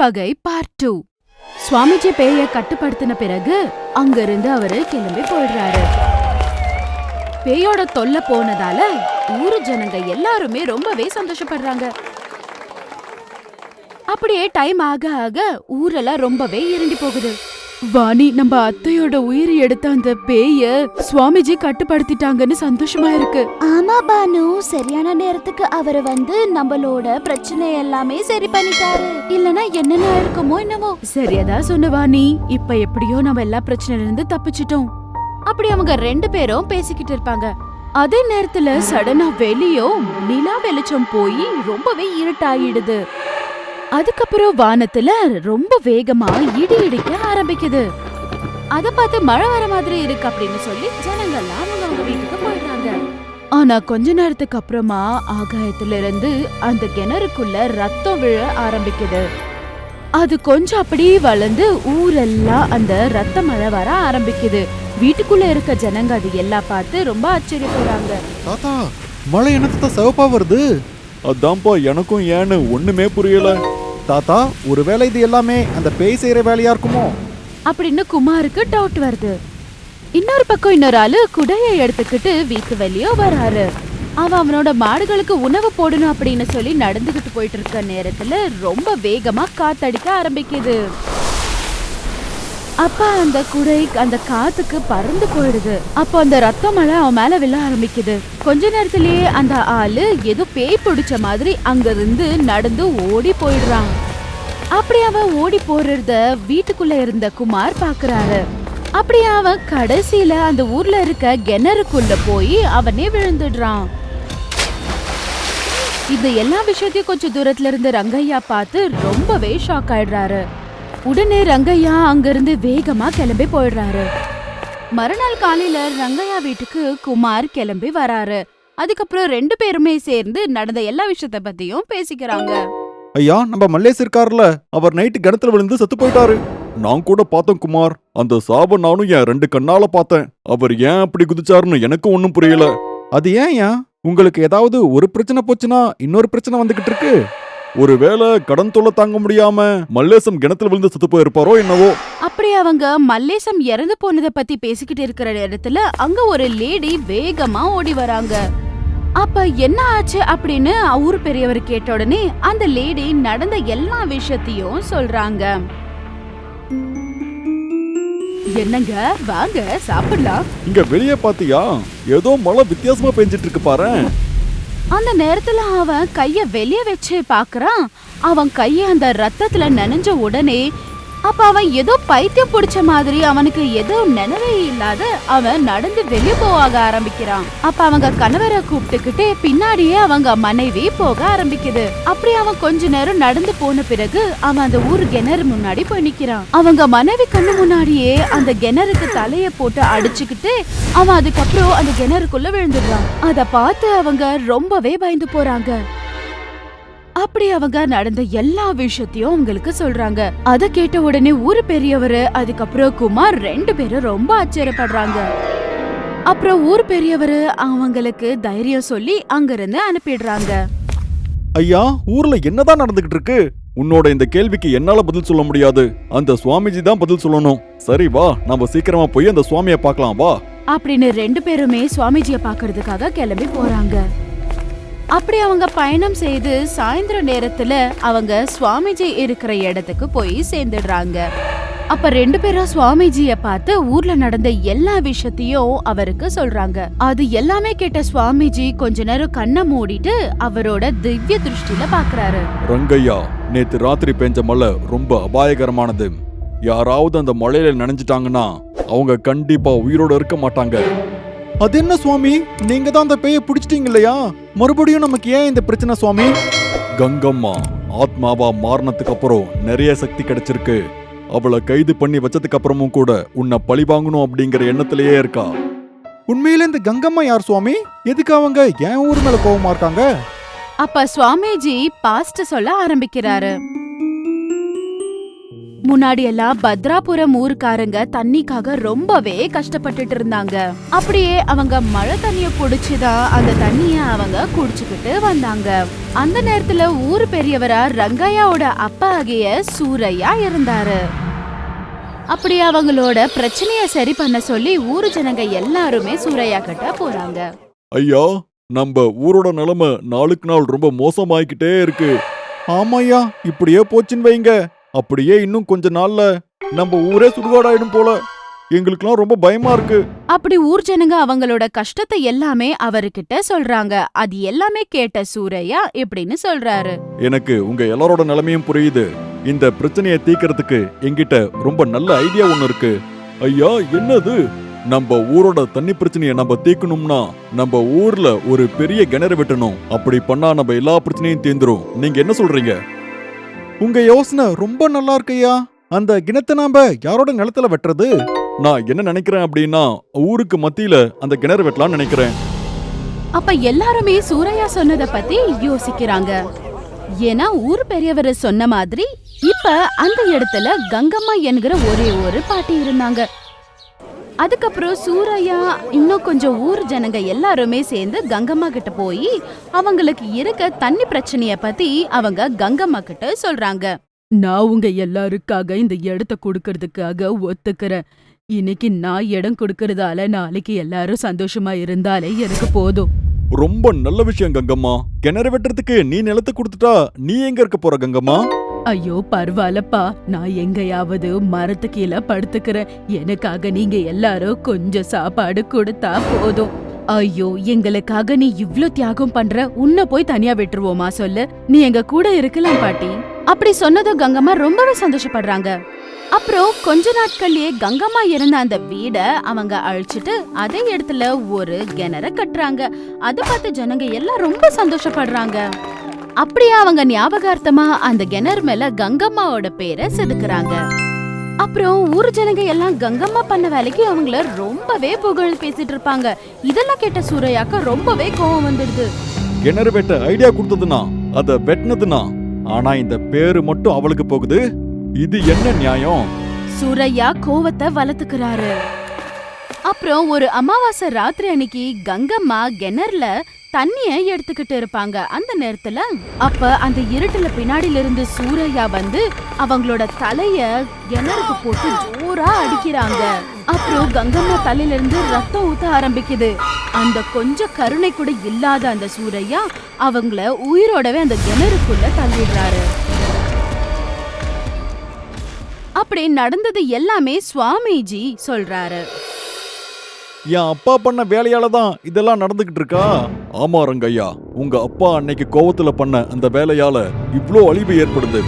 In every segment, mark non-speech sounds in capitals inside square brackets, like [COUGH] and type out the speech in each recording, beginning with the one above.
பகை part two Swamiji பேய கட்டுப்படுத்தின பிறகு அங்கிருந்து அவரு கிளம்பி போயிடுறாரு. பேயோட தொல்லை போனதால ஊரு ஜனங்க எல்லாருமே ரொம்பவே சந்தோஷப்படுறாங்க. அப்படியே டைம் ஆக ஆக ஊரெல்லாம் ரொம்பவே இருண்டி போகுது. வாணி நம்ம அத்தையோட உயிர் எடுத்த அந்த பேய சுவாமிஜி கட்டுப்படுத்திட்டாங்கன்னு சந்தோஷமா இருக்கு. ஆமா பானு. சரியான நேரத்துக்கு அவர் வந்து நம்மளோட பிரச்சனை எல்லாமே சரி பண்ணிட்டாரு. இல்லனா என்னென்ன இருக்குமோ என்னமோ. சரியாதா சொன்ன வாணி. இப்ப எப்படியோ நம்ம எல்லா பிரச்சனையில இருந்து தப்பிச்சிட்டோம். அப்படி அவங்க ரெண்டு பேரும் பேசிக்கிட்டு இருப்பாங்க. அதே நேரத்துல சடனா வெளியும் நிலா வெளிச்சம் போய் ரொம்பவே இருட்டாயிடுது. அதுக்கப்புறம் வானத்துல ரொம்ப வேகமா இடி இடிக்க ஆரம்பிக்குது. அத பார்த்து மழை வர மாதிரி இருக்கு அப்படின்னு சொல்லி ஜனங்கள்லாம் அவங்க அவங்க வீட்டுக்கு போயிடுறாங்க. ஆனா கொஞ்ச நேரத்துக்கு அப்புறமா ஆகாயத்துல இருந்து அந்த கிணறுக்குள்ள ரத்தம் விழ ஆரம்பிக்குது. அது கொஞ்சம் அப்படியே வளர்ந்து ஊரெல்லாம் அந்த ரத்த மழை வர ஆரம்பிக்குது. வீட்டுக்குள்ள இருக்க ஜனங்க அது எல்லாம் பார்த்து ரொம்ப ஆச்சரியப்படுறாங்க. தாத்தா மழை என்னத்த சிவப்பா வருது? அதான்ப்பா எனக்கும் ஏன்னு ஒண்ணுமே புரியல. தாத்தா ஒருவேளை இது எல்லாமே அந்த பேய் செய்யற வேலையா இருக்குமோ? அப்படின்னு குமாருக்கு டவுட் வருது. இன்னொரு பக்கம் இன்னொரு ஆளு குடையை எடுத்துக்கிட்டு வீட்டு வெளியோ வராரு. அவன் அவனோட மாடுகளுக்கு உணவு போடணும் அப்படின்னு சொல்லி நடந்துகிட்டு போயிட்டு இருக்க நேரத்துல ரொம்ப வேகமா காத்தடிக்க ஆரம்பிக்குது. அப்ப அந்த குடை அந்த காத்துக்கு பறந்து போயிடுது. அப்போ அந்த ரத்த மழை அவன் மேல விழ ஆரம்பிக்குது. கொஞ்ச நேரத்திலேயே அந்த ஆளு ஏதோ பேய் பிடிச்ச மாதிரி அங்கிருந்து நடந்து ஓடி போயிடுறான். அப்படி அவன் ஓடி போறத வீட்டுக்குள்ள இருந்த குமார் பாக்குறாரு. அப்படி அவன் கடைசியில அந்த ஊர்ல இருக்க கிணறுக்குள்ள போய் அவனே விழுந்துடுறான். இந்த எல்லா விஷயத்தையும் கொஞ்சம் தூரத்துல இருந்து ரங்கையா பார்த்து ரொம்பவே ஷாக் ஆயிடுறாரு. உடனே ரங்கையா அங்கிருந்து வேகமா கிளம்பி போயிடுறாரு. மறுநாள் காலையில ரங்கையா வீட்டுக்கு குமார் கிளம்பி வராரு. அதுக்கப்புறம் ரெண்டு பேருமே சேர்ந்து நடந்த எல்லா விஷயத்த பத்தியும் பேசிக்கிறாங்க. ஐயா நம்ம மல்லேஷ் கார்ல அவர் நைட்டு கிணத்துல விழுந்து செத்து போயிட்டாரு. நான் கூட பார்த்தேன் குமார். அந்த சாப நானும் என் ரெண்டு கண்ணால பார்த்தேன். அவர் ஏன் அப்படி குதிச்சாருன்னு எனக்கும் ஒன்னும் புரியல. அது ஏன் ஏன் உங்களுக்கு ஏதாவது ஒரு பிரச்சனை போச்சுன்னா இன்னொரு பிரச்சனை வந்துகிட்டு இருக்கு. ஒருவேளை கடன் தொல்லை தாங்க முடியாம மல்லேசம் கிணத்துல விழுந்து செத்து போயிருப்பாரோ என்னவோ? அப்படி அவங்க மல்லேசம் இறந்து போனத பத்தி பேசிக்கிட்டு இருக்கிற நேரத்துல அங்க ஒரு லேடி வேகமா ஓடி வராங்க. அப்ப என்ன ஆச்சு அப்படின்னு ஊர் பெரியவர் கேட்ட உடனே அந்த லேடி நடந்த எல்லா விஷயத்தையும் சொல்றாங்க. என்னங்க? வாங்க சாப்பிடலாம். இங்க வெளியே பாத்தியா? ஏதோ மழை வித்தியாசமா பெஞ்சிட்டு இருக்கு பாரேன். அந்த நேரத்துல அவன் கைய வெளிய வச்சு பாக்குறான். அவன் கைய அந்த ரத்தத்துல நனைஞ்ச உடனே அப்ப அவன் ஏதோ பைத்தியம் பிடிச்ச மாதிரி அவனுக்கு ஏதோ நினைவே இல்லாத அவன் நடந்து வெளியே போக ஆரம்பிக்கிறான். அப்ப அவங்க கணவரை கூப்பிட்டுக்கிட்டு பின்னாடியே அவங்க மனைவி போக ஆரம்பிக்குது. அப்படி அவன் கொஞ்ச நேரம் நடந்து போன பிறகு அவன் அந்த ஊர் கிணறு முன்னாடி போய் நிக்கிறான். அவங்க மனைவி கண்ணு முன்னாடியே அந்த கிணறுக்கு தலைய போட்டு அடிச்சுக்கிட்டு அவன் அதுக்கப்புறம் அந்த கிணறுக்குள்ள விழுந்துடுறான். அத பார்த்து அவங்க ரொம்பவே பயந்து போறாங்க. அப்படி அவங்க நடந்த எல்லா விஷயத்தையும் உங்களுக்கு சொல்றாங்க. அத கேட்ட உடனே ஊரு பெரியவரு அதுக்கப்புறம் குமார் ரெண்டு பேரும் ரொம்ப ஆச்சரியப்படுறாங்க. அப்புறம் ஊர் பெரியவரு அவங்களுக்கு தைரியம் சொல்லி அங்கிருந்து அனுப்பிடுறாங்க. ஐயா ஊர்ல என்னதான் நடந்துகிட்டு இருக்கு? உன்னோட இந்த கேள்விக்கு என்னால பதில் சொல்ல முடியாது. அந்த சுவாமிஜி தான் பதில் சொல்லணும். சரி வா நாம சீக்கிரமா போய் அந்த சுவாமியை பார்க்கலாம் வா. அப்படின்னு ரெண்டு பேருமே சுவாமிஜிய பாக்குறதுக்காக கிளம்பி போறாங்க. அப்படி அவங்க பயணம் செய்து சாயந்தர நேரத்துல அவங்க சுவாமிஜி இருக்கிற இடத்துக்கு போய் சேர்ந்துடுறாங்க. அப்ப ரெண்டு பேரும் சுவாமிஜிய பார்த்து ஊர்ல நடந்த எல்லா விஷயத்தையும் அவருக்கு சொல்றாங்க. அது எல்லாமே கேட்ட சுவாமிஜி கொஞ்ச நேரம் கண்ணை மூடிட்டு அவரோட திவ்ய திருஷ்டில பாக்குறாரு. ரங்கையா நேத்து ராத்திரி பெஞ்ச மழை ரொம்ப அபாயகரமானது. யாராவது அந்த மழையில நினைஞ்சிட்டாங்கன்னா அவங்க கண்டிப்பா உயிரோட இருக்க மாட்டாங்க. அது என்ன சுவாமி? நீங்க தான் அந்த பேய பிடிச்சிட்டீங்க இல்லையா? மறுபடியும் நமக்கு ஏன் இந்த பிரச்சனை சுவாமி? கங்கம்மா ஆத்மாவா மாறினதுக்கு அப்புறம் நிறைய சக்தி கிடைச்சிருக்கு. அவளை கைது பண்ணி வச்சதுக்கு அப்புறமும் கூட உன்னை பழி வாங்கணும் அப்படிங்கிற எண்ணத்திலேயே இருக்கா? உண்மையில இந்த கங்கம்மா யார் சுவாமி? எதுக்கு அவங்க என் ஊர் மேல கோவமா இருக்காங்க? அப்ப சுவாமிஜி பாஸ்ட் சொல்ல ஆரம்பிக்கிறாரு. முன்னாடி எல்லாம் பத்ராபுரம் ஊருக்காரங்க தண்ணிக்காக ரொம்பவே கஷ்டப்பட்டுட்டு இருந்தாங்க. அப்படியே அவங்க மழை தண்ணிய குடிச்சுதான் அந்த தண்ணிய அவங்க குடிச்சுக்கிட்டு வந்தாங்க. அந்த நேரத்துல ஊர் பெரியவரா ரங்கையாவோட அப்பா ஆகிய சூரையா இருந்தாரு. அப்படி அவங்களோட பிரச்சனைய சரி பண்ண சொல்லி ஊரு ஜனங்க எல்லாருமே சூரையா கிட்ட போறாங்க ஐயா நம்ம ஊரோட நிலைமை நாளுக்கு நாள் ரொம்ப மோசமாயிக்கிட்டே இருக்கு. ஆமாயா இப்படியே போச்சுன்னு வைங்க. அப்படியே இன்னும் கொஞ்ச நாள்ல நம்ம ஊரே சுடுகாடாயிடும் போல. எங்களுக்குலாம் ரொம்ப பயமா இருக்கு. அப்படி ஊர் ஜனங்க அவங்களோட கஷ்டத்தை எல்லாமே அவர்கிட்ட சொல்றாங்க. அது எல்லாமே கேட்ட சூரையா இப்படின்னு சொல்றாரு. எனக்கு உங்க எல்லாரோட நிலைமையும் புரியுது. இந்த பிரச்சனையை தீக்கிறதுக்கு என்கிட்ட ரொம்ப நல்ல ஐடியா ஒண்ணு இருக்கு. ஐயா என்னது? நம்ம ஊரோட தண்ணி பிரச்சனையை நம்ம தீக்கணும்னா நம்ம ஊர்ல ஒரு பெரிய கிணறு வெட்டணும். அப்படி பண்ணா நம்ம எல்லா பிரச்சனையும் தீந்துரும் நீங்க என்ன சொல்றீங்க? உங்க யோசனை ரொம்ப நல்லா இருக்கையா அந்த கிணத்தை நாம யாரோட நிலத்துல வெட்டுறது? நான் என்ன நினைக்கிறேன் அப்படின்னா ஊருக்கு மத்தியில அந்த கிணறு வெட்டலாம்னு நினைக்கிறேன். அப்ப எல்லாருமே சூரையா சொன்னத பத்தி யோசிக்கிறாங்க. ஏன்னா ஊர் பெரியவர் சொன்ன மாதிரி இப்ப அந்த இடத்துல கங்கம்மா என்கிற ஒரே ஒரு பாட்டி இருந்தாங்க. அதுக்கப்புறம் சூரையா இன்னும் கொஞ்சம் ஊர் ஜனங்க எல்லாருமே சேர்ந்து கங்கம்மா கிட்ட போய் அவங்களுக்கு இருக்க தண்ணி பிரச்சனைய பத்தி அவங்க கங்கம்மா கிட்ட சொல்றாங்க. நான் உங்க எல்லாருக்காக இந்த இடத்த கொடுக்கறதுக்காக ஒத்துக்கிறேன். இன்னைக்கு நான் இடம் கொடுக்கறதால நாளைக்கு எல்லாரும் சந்தோஷமா இருந்தாலே எனக்கு போதும். ரொம்ப நல்ல விஷயம் கங்கம்மா. கிணறு வெட்டுறதுக்கு நீ நிலத்தை கொடுத்துட்டா நீ எங்க இருக்க போற கங்கம்மா? ஐயோ பரவாயில்லப்பா. நான் எங்கேயாவது மரத்து கீழே படுத்துக்கிறேன். எனக்காக நீங்க எல்லாரும் கொஞ்சம் சாப்பாடு கொடுத்தா போதும். ஐயோ எங்களுக்காக நீ இவ்ளோ தியாகம் பண்ற? உன்னை போய் தனியா விட்டுருவோமா சொல்லு? நீ எங்க கூட இருக்கலாம் பாட்டி. அப்படி சொன்னதும் கங்கம்மா ரொம்பவே சந்தோஷப்படுறாங்க. அப்புறம் கொஞ்ச நாட்கள்லயே கங்கம்மா இருந்த அந்த வீட அவங்க அழிச்சிட்டு அதே இடத்துல ஒரு கிணற கட்டுறாங்க. அதை பார்த்து ஜனங்க எல்லாம் ரொம்ப சந்தோஷப்படுறாங்க. அப்படியே அவங்க ஞாபகார்த்தமா அந்த கிணறு மேல கங்கம்மாவோட பேரை செதுக்குறாங்க. அப்புறம் ஊர் ஜனங்க எல்லாம் கங்கம்மா பண்ண வேலைக்கு அவங்கள ரொம்பவே புகழ் பேசிட்டு இருப்பாங்க. இதெல்லாம் கேட்ட சூரையாக்கு ரொம்பவே கோவம் வந்துடுது. கிணறு வெட்ட ஐடியா கொடுத்ததுனா அத வெட்டினதுனா ஆனா இந்த பேரு மட்டும் அவளுக்கு போகுது. இது என்ன நியாயம்? சூரையா கோவத்தை வளர்த்துக்கிறாரு. அப்புறம் ஒரு அமாவாசை ராத்திரி அன்னைக்கு கங்கம்மா கிணறுல தண்ணிய எடுத்துக்கிட்டு இருப்பாங்க. அந்த நேரத்துல அப்ப அந்த இருட்டுல பின்னாடில இருந்து சூரையா வந்து அவங்களோட தலைய கிணறுக்கு போட்டு ஜோரா அடிக்கிறாங்க. அப்புறம் கங்கம்மா தலையில இருந்து ரத்தம் ஊத்த ஆரம்பிக்குது. அந்த கொஞ்சம் கருணை கூட இல்லாத அந்த சூரையா அவங்கள உயிரோடவே அந்த கிணறுக்குள்ள தள்ளிடுறாரு. அப்படி நடந்தது எல்லாமே சுவாமிஜி சொல்றாரு. என் அப்பா பண்ண வேலையால தான் இதெல்லாம் நடந்துகிட்டு இருக்கா ஆமா ரங்கையா உங்க அப்பா அன்னைக்கு கோவத்துல பண்ண அந்த வேலையால இவ்ளோ அழிவு ஏற்படுது.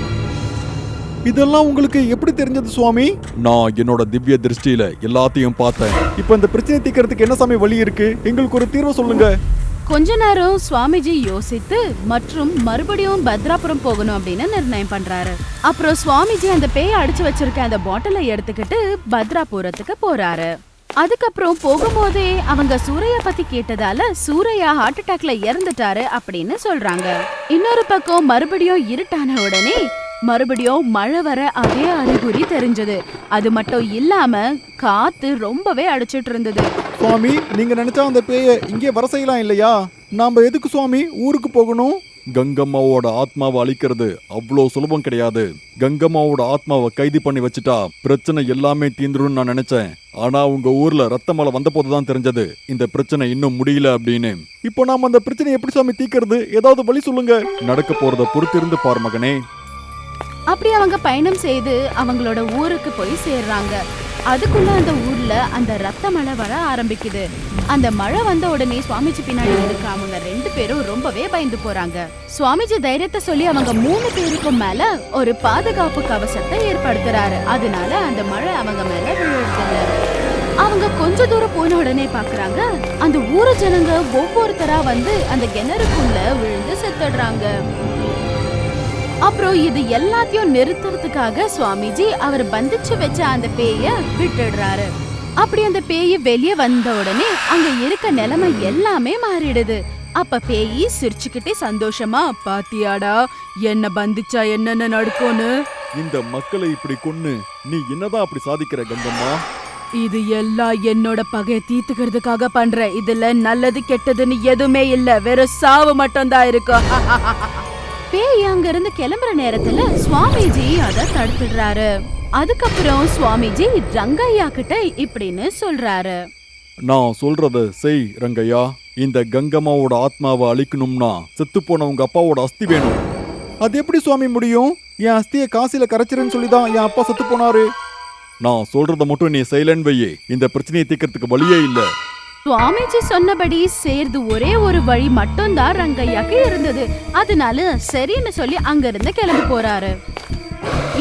இதெல்லாம் உங்களுக்கு எப்படி தெரிஞ்சது சுவாமி? நான் என்னோட திவ்ய திருஷ்டியில எல்லாத்தையும் பார்த்தேன். இப்ப இந்த பிரச்சனை தீக்கிறதுக்கு என்ன சாமி வழி இருக்கு? எங்களுக்கு ஒரு தீர்வு சொல்லுங்க. கொஞ்ச நேரம் சுவாமிஜி யோசித்து மற்றும் மறுபடியும் பத்ராபுரம் போகணும் அப்படின்னு நிர்ணயம் பண்றாரு. அப்புறம் சுவாமிஜி அந்த பேய அடிச்சு வச்சிருக்க அந்த பாட்டிலை எடுத்துக்கிட்டு பத்ராபுரத்துக்கு போறாரு. அதுக்கப்புறம் போகும்போதே அவங்க சூரையா பத்தி கேட்டதால சூரையா ஹார்ட் அட்டாக்ல இறந்துட்டாரு அப்படின்னு சொல்றாங்க. இன்னொரு பக்கம் மறுபடியும் இருட்டான உடனே மறுபடியும் மழை வர அதே அறிகுறி தெரிஞ்சது. அது மட்டும் இல்லாம காத்து ரொம்பவே அடிச்சிட்டு இருந்தது. சுவாமி நீங்க நினைச்சா அந்த பேய இங்கே வர செய்யலாம் இல்லையா? நாம எதுக்கு சுவாமி ஊருக்கு போகணும்? கங்கம்மாவோட ஆத்மாவை அழிக்கிறது அவ்வளோ சுலபம் கிடையாது. கங்கம்மாவோட ஆத்மாவை கைது பண்ணி வச்சுட்டா பிரச்சனை எல்லாமே தீந்துரும்னு நான் நினைச்சேன். ஆனா உங்க ஊர்ல ரத்த மழை வந்த போதுதான் தெரிஞ்சது. இந்த பிரச்சனை இன்னும் முடியல அப்படின்னு. இப்போ நாம அந்த பிரச்சனை எப்படி சாமி தீக்கிறது ஏதாவது வழி சொல்லுங்க. நடக்க போறத பொறுத்திருந்து பார் மகனே. அப்படி அவங்க பயணம் செய்து அவங்களோட ஊருக்கு போய் சேர்றாங்க. அதுக்குள்ள அந்த ஊர்ல அந்த ரத்த மழை வர ஆரம்பிக்குது. அந்த மழை வந்த உடனே சுவாமிஜி பின்னாடி இருக்க அவங்க ரெண்டு பேரும் ரொம்பவே பயந்து போறாங்க. சுவாமிஜி தைரியத்தை சொல்லி அவங்க மூணு பேருக்கும் மேல ஒரு பாதுகாப்பு கவசத்தை ஏற்படுத்துறாரு. அதனால அந்த மழை அவங்க மேல விழுறதில்ல அவங்க கொஞ்ச தூரம் போன உடனே பாக்குறாங்க அந்த ஊரு ஜனங்க ஒவ்வொருத்தரா வந்து அந்த கிணறுக்குள்ள விழுந்து செத்துடுறாங்க. அப்புறம் இது எல்லாத்தையும் நிறுத்துறதுக்காக சுவாமிஜி அவர் பந்திச்சு வச்ச அந்த பேய விட்டுடுறாரு. அப்படி அந்த பேய் வெளியே வந்த உடனே அங்க இருக்க நிலைமை எல்லாமே மாறிடுது. அப்ப பேயி சிரிச்சுக்கிட்டே சந்தோஷமா பாத்தியாடா என்ன பந்திச்சா என்னென்ன நடக்கும்னு இந்த மக்களை இப்படி கொன்னு நீ என்னதான் அப்படி சாதிக்கிற கங்கம்மா? இது எல்லாம் என்னோட பகைய தீத்துக்கிறதுக்காக பண்ற. இதுல நல்லது கெட்டதுன்னு எதுவுமே இல்ல. வெறும் சாவு மட்டும் தான் இருக்கு. [LAUGHS] பேய் அங்க இருந்து கிளம்புற நேரத்துல சுவாமிஜி அத தடுத்துடுறாரு. அதுக்கப்புறம் சுவாமிஜி ரங்கையா கிட்ட இப்படின்னு சொல்றாரு. நான் சொல்றத செய் ரங்கையா. இந்த கங்கம்மாவோட ஆத்மாவை அழிக்கணும்னா செத்து போன உங்க அப்பாவோட அஸ்தி வேணும். அது எப்படி சுவாமி முடியும்? என் அஸ்தியை காசில கரைச்சிருன்னு சொல்லி தான் என் அப்பா செத்து போனாரு நான் சொல்றத மட்டும் நீ செய்யலன்னு வையே. இந்த பிரச்சனையை தீர்க்கறதுக்கு வழியே இல்லை. சுவாமிஜி சொன்னபடி சேர்ந்து ஒரே ஒரு வழி மட்டும்தான் ரங்கையாக்கு இருந்தது. அதனால சரின்னு சொல்லி அங்கிருந்து கிளம்பி போறாரு.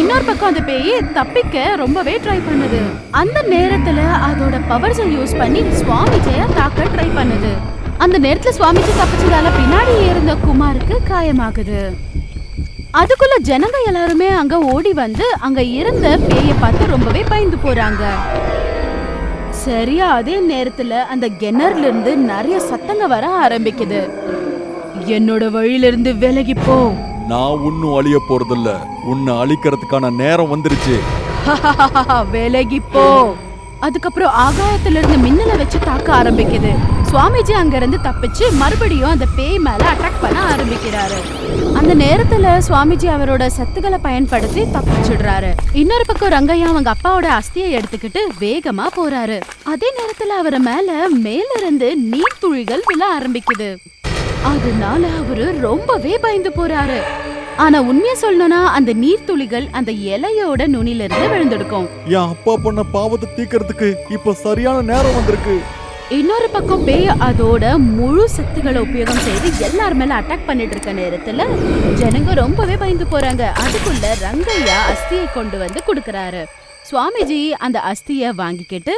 இன்னொரு பக்கம் அந்த பேய் தப்பிக்க ரொம்பவே ட்ரை பண்ணுது. அந்த நேரத்துல அதோட பவர்ஸை யூஸ் பண்ணி சுவாமிஜிய தாக்க ட்ரை பண்ணுது. அந்த நேரத்துல சுவாமிஜி தப்பிச்சதால பின்னாடி இருந்த குமாருக்கு காயமாகுது. அதுக்குள்ள ஜனங்க எல்லாருமே அங்க ஓடி வந்து அங்க இருந்த பேயை பார்த்து ரொம்பவே பயந்து போறாங்க. சரியா அதே நேரத்துல அந்த கிணறுல இருந்து நிறைய சத்தங்க வர ஆரம்பிக்குது. என்னோட வழியில இருந்து விலகி போ. நான் ஒன்னும் அழிய போறதில்ல. உன்னை அழிக்கிறதுக்கான நேரம் வந்துருச்சு. [LAUGHS] விலகி போ. அதுக்கப்புறம் ஆகாயத்துல இருந்து மின்னலை வச்சு தாக்க ஆரம்பிக்குது. சுவாமிஜி அங்கிருந்து தப்பிச்சு மறுபடியும் அந்த பேய் மேல அட்டாக் பண்ண ஆரம்பிக்கிறாரு. அந்த நேரத்துல சுவாமிஜி அவரோட சத்துக்களை பயன்படுத்தி தப்பிச்சிடுறாரு. இன்னொரு பக்கம் ரங்கையா அவங்க அப்பாவோட அஸ்தியை எடுத்துக்கிட்டு வேகமா போறாரு. அதே நேரத்துல அவர் மேல மேல இருந்து நீர்த்துளிகள் விழ ஆரம்பிக்குது. அதனால அவரு ரொம்பவே பயந்து போறாரு. ஆனா உண்மையை சொல்லணும்னா அந்த நீர்த்துளிகள் அந்த இலையோட நுனில இருந்து விழுந்தெடுக்கும் என் அப்பா பண்ண பாவத்தை தீக்கிறதுக்கு இப்ப சரியான நேரம் வந்திருக்கு. இன்னொரு பக்கம் பேய் அதோட முழு சக்திகளை உபயோகம் செய்து எல்லார் மேல அட்டாக் பண்ணிட்டு இருக்க நேரத்துல ஜனங்க ரொம்பவே பயந்து போறாங்க. அதுக்குள்ள ரங்கையா அஸ்தியை கொண்டு வந்து கொடுக்கறாரு. சுவாமிஜி அந்த அஸ்திய வாங்கிக்கிட்டு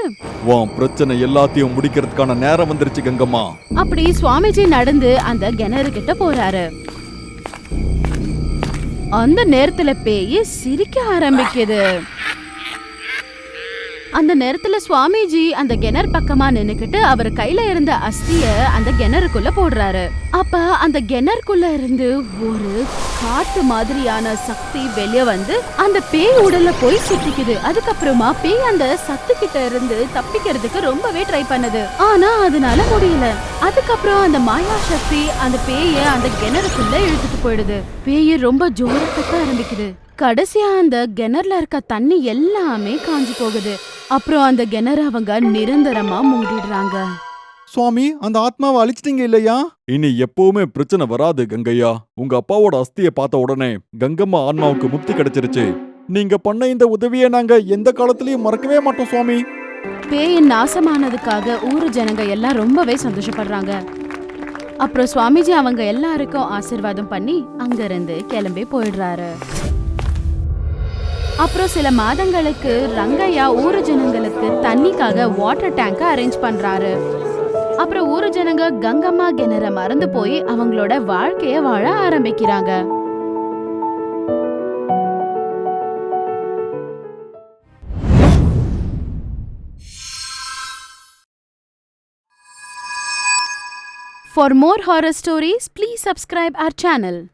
உன் பிரச்சனை எல்லாத்தையும் முடிக்கிறதுக்கான நேரம் வந்துருச்சு கங்கம்மா. அப்படி சுவாமிஜி நடந்து அந்த கிணறு கிட்ட போறாரு. அந்த நேரத்துல பேய் சிரிக்க ஆரம்பிக்குது. அந்த நேரத்துல சுவாமிஜி அந்த கிணறு பக்கமா நின்னுக்கிட்டு அவர் கையில இருந்த அஸ்திய அந்த கிணறுக்குள்ள போடுறாரு. அப்ப அந்த கிணறுக்குள்ள இருந்து ஒரு காட்டு மாதிரியான சக்தி வெளியே வந்து அந்த பேய் உடல்ல போய் சுத்திக்குது. அதுக்கப்புறமா பேய் அந்த சத்து கிட்ட இருந்து தப்பிக்கிறதுக்கு ரொம்பவே ட்ரை பண்ணுது. ஆனா அதனால முடியல. அதுக்கப்புறம் அந்த மாயா சக்தி அந்த பேய அந்த கிணறுக்குள்ள இழுத்துட்டு போயிடுது. பேய ரொம்ப ஜோர ஆரம்பிக்குது. கடைசியா அந்த கிணறுல இருக்க தண்ணி எல்லாமே காஞ்சு போகுது. அப்புறம் அந்த கிணறு அவங்க நிரந்தரமா மூடிடுறாங்க. சுவாமி அந்த ஆத்மாவை அழிச்சிட்டீங்க இல்லையா? இனி எப்பவுமே பிரச்சனை வராது கங்கையா. உங்க அப்பாவோட அஸ்தியை பார்த்த உடனே கங்கம்மா ஆன்மாவுக்கு முக்தி கிடைச்சிருச்சு. நீங்க பண்ண இந்த உதவியை நாங்க எந்த காலத்திலயும் மறக்கவே மாட்டோம் சுவாமி. பேயின் நாசமானதுக்காக ஊரு ஜனங்க எல்லாம் ரொம்பவே சந்தோஷப்படுறாங்க. அப்புறம் சுவாமிஜி அவங்க எல்லாருக்கும் ஆசீர்வாதம் பண்ணி அங்கிருந்து கிளம்பி போயிடுறாரு. அப்புறம் சில மாதங்களுக்கு ரங்கையா ஊரு ஜனங்களுக்கு தண்ணிக்காக வாட்டர் டேங்க அரேஞ்ச் பண்றாரு அப்புறம் ஊரு ஜனங்க கங்கம்மா கிணற மறந்து போய் அவங்களோட வாழ்க்கைய வாழ ஆரம்பிக்கிறாங்க For more horror stories, please subscribe our channel.